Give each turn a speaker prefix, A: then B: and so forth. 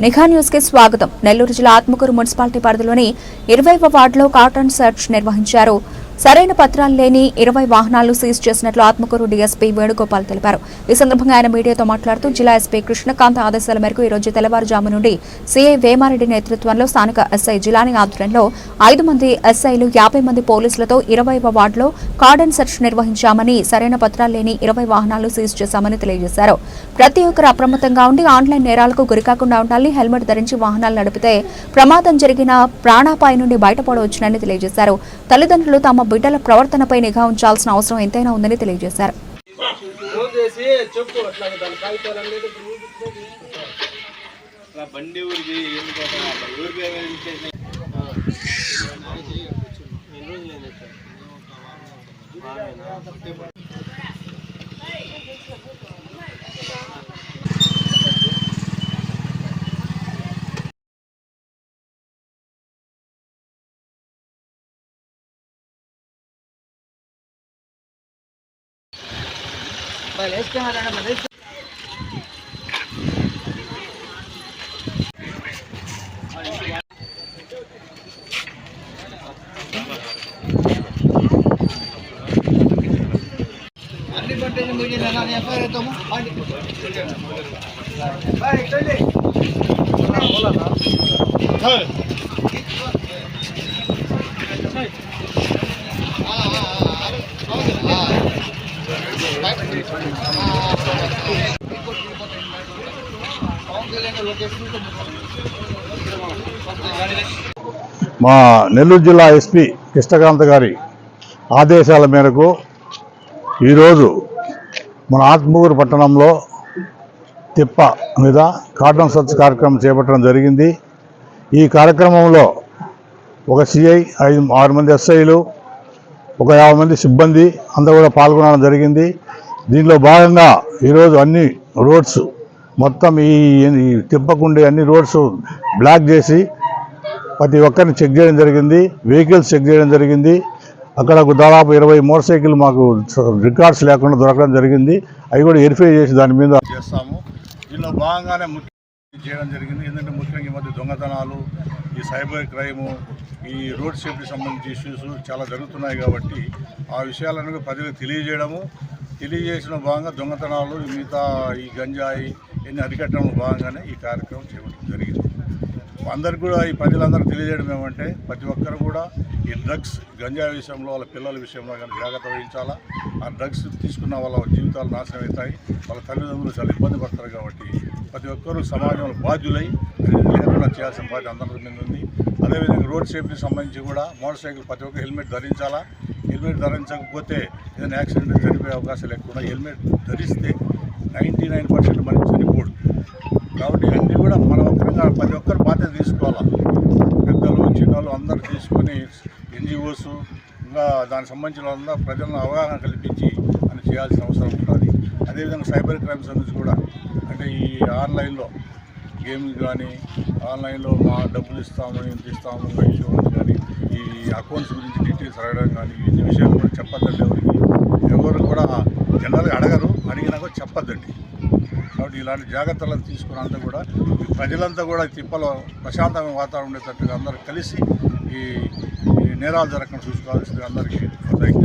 A: నిఘా న్యూస్కి స్వాగతం. నెల్లూరు జిల్లా ఆత్మకూరు మున్సిపాలిటీ పరిధిలోని ఇరవైవ వార్డులో కాటన్ సెర్చ్ నిర్వహించారు. సరైన పత్రాలు లేని ఇరవై వాహనాలు సీజ్ చేసినట్లు ఆత్మకూరు డీఎస్పీ వేణుగోపాల్ తెలిపారు. ఈ సందర్భంగా ఆయన మీడియాతో మాట్లాడుతూ జిల్లా ఎస్పీ కృష్ణకాంత్ ఆదేశాల మేరకు ఈ రోజు తెల్లవారుజాము నుండి సీఐ వేమారెడ్డి నేతృత్వంలో స్థానిక ఎస్ఐ జిలాని ఆధ్వర్యంలో ఐదు మంది ఎస్ఐలు యాభై మంది పోలీసులతో ఇరవైవ వార్డులో కార్డన్ సెర్చ్ నిర్వహించామని సరైన పత్రాలు లేని ఇరవై వాహనాలు సీజ్ చేశామని తెలియజేశారు. ప్రతి ఒక్కరు అప్రమత్తంగా ఉండి ఆన్లైన్ నేరాలకు గురికాకుండా ఉండాలి హెల్మెట్ ధరించి వాహనాలు నడిపితే ప్రమాదం జరిగిన ప్రాణాపాయ నుండి బయటపడవచ్చునని తెలియజేశారు. తల్లిదండ్రులు తమ బిడ్డల ప్రవర్తనపై నిఘా ఉంచాల్సిన అవసరం ఎంతైనా ఉందని తెలియజేశారు.
B: బండి ભલે
C: જ કહેવાના ભલે જ Hey!
D: మా నెల్లూరు జిల్లా ఎస్పీ కృష్ణకాంత్ గారి ఆదేశాల మేరకు ఈరోజు మన ఆత్మూరు పట్టణంలో తిప్ప మీద కార్డన్ సర్చ్ కార్యక్రమం చేపట్టడం జరిగింది. ఈ కార్యక్రమంలో ఒక సిఐ ఐదు ఆరు మంది ఎస్ఐలు ఒక యాభై మంది సిబ్బంది అందరూ కూడా పాల్గొనడం జరిగింది. దీనిలో భాగంగా ఈరోజు అన్ని రోడ్స్ మొత్తం ఈ తిప్పకుండే అన్ని రోడ్స్ బ్లాక్ చేసి ప్రతి ఒక్కరిని చెక్ చేయడం జరిగింది వెహికల్స్ చెక్ చేయడం జరిగింది. అక్కడ దాదాపు ఇరవై మోటార్ సైకిల్ మాకు రికార్డ్స్ లేకుండా దొరకడం జరిగింది. అవి కూడా వెరిఫై చేసి దాని మీద చేస్తాము. దీనిలో భాగంగానే చేయడం జరిగింది. ఎందుకంటే ముఖ్యంగా ఈ మధ్య దొంగతనాలు ఈ సైబర్ క్రైము ఈ రోడ్ సేఫ్టీ సంబంధించి ఇష్యూస్ చాలా జరుగుతున్నాయి కాబట్టి ఆ విషయాలను ప్రజలకు తెలియజేయడము. తెలియజేసిన భాగంగా దొంగతనాలు మిగతా ఈ గంజాయి ఇన్ని అరికట్టడంలో భాగంగానే ఈ కార్యక్రమం చేయడం జరిగింది. అందరికి కూడా ఈ ప్రజలందరూ తెలియజేయడం ఏమంటే ప్రతి ఒక్కరు కూడా ఈ డ్రగ్స్ గంజా విషయంలో వాళ్ళ పిల్లల విషయంలో కానీ జాగ్రత్త వహించాలా? ఆ డ్రగ్స్ తీసుకున్న వాళ్ళ జీవితాలు నాశనం అవుతాయి. వాళ్ళ తల్లిదండ్రులు చాలా ఇబ్బంది పడతారు కాబట్టి ప్రతి ఒక్కరూ సమాజంలో బాధ్యులై లేకుండా చేయాల్సిన బాధ్యత అందరి మీద ఉంది. అదేవిధంగా రోడ్ సేఫ్టీ సంబంధించి కూడా మోటార్ సైకిల్ ప్రతి ఒక్క హెల్మెట్ ధరించాలా? హెల్మెట్ ధరించకపోతే ఏదైనా యాక్సిడెంట్ చనిపోయే అవకాశాలు ఎక్కువ హెల్మెట్ ధరిస్తే నైంటీ నైన్ పర్సెంట్ మనకి చనిపోడు. కాబట్టి అన్నీ కూడా మన ఒక్కరిగా ప్రతి ఒక్కరు బాధ్యత తీసుకోవాలా? పెద్దలు చిన్నలు అందరూ తీసుకొని ఎన్జిఓస్ ఇంకా దానికి సంబంధించిన వాళ్ళందరూ ప్రజలను అవగాహన కల్పించి అని చేయాల్సిన అవసరం ఉంటుంది అదేవిధంగా సైబర్ క్రైమ్స్ అనేది కూడా అంటే ఈ ఆన్లైన్లో గేమ్స్ కానీ ఆన్లైన్లో మా డబ్బులు ఇస్తాము ఇంత ఇస్తాము ఇంకా కానీ ఈ అకౌంట్స్ గురించి డీటెయిల్స్ అడగడం కానీ ఇన్ని విషయాలు కూడా చెప్పద్దండి ఎవరికి. ఎవరు కూడా జనరల్గా అడగరు అడిగినా కూడా చెప్పద్దండి. కాబట్టి ఇలాంటి జాగ్రత్తలను తీసుకున్నంత కూడా ప్రజలంతా కూడా తిప్పలో ప్రశాంతమైన వాతావరణం ఉండేటట్టుగా అందరూ కలిసి ఈ నేరాలు జరగకుండా చూసుకోవాల్సింది అందరికీ థ్యాంక్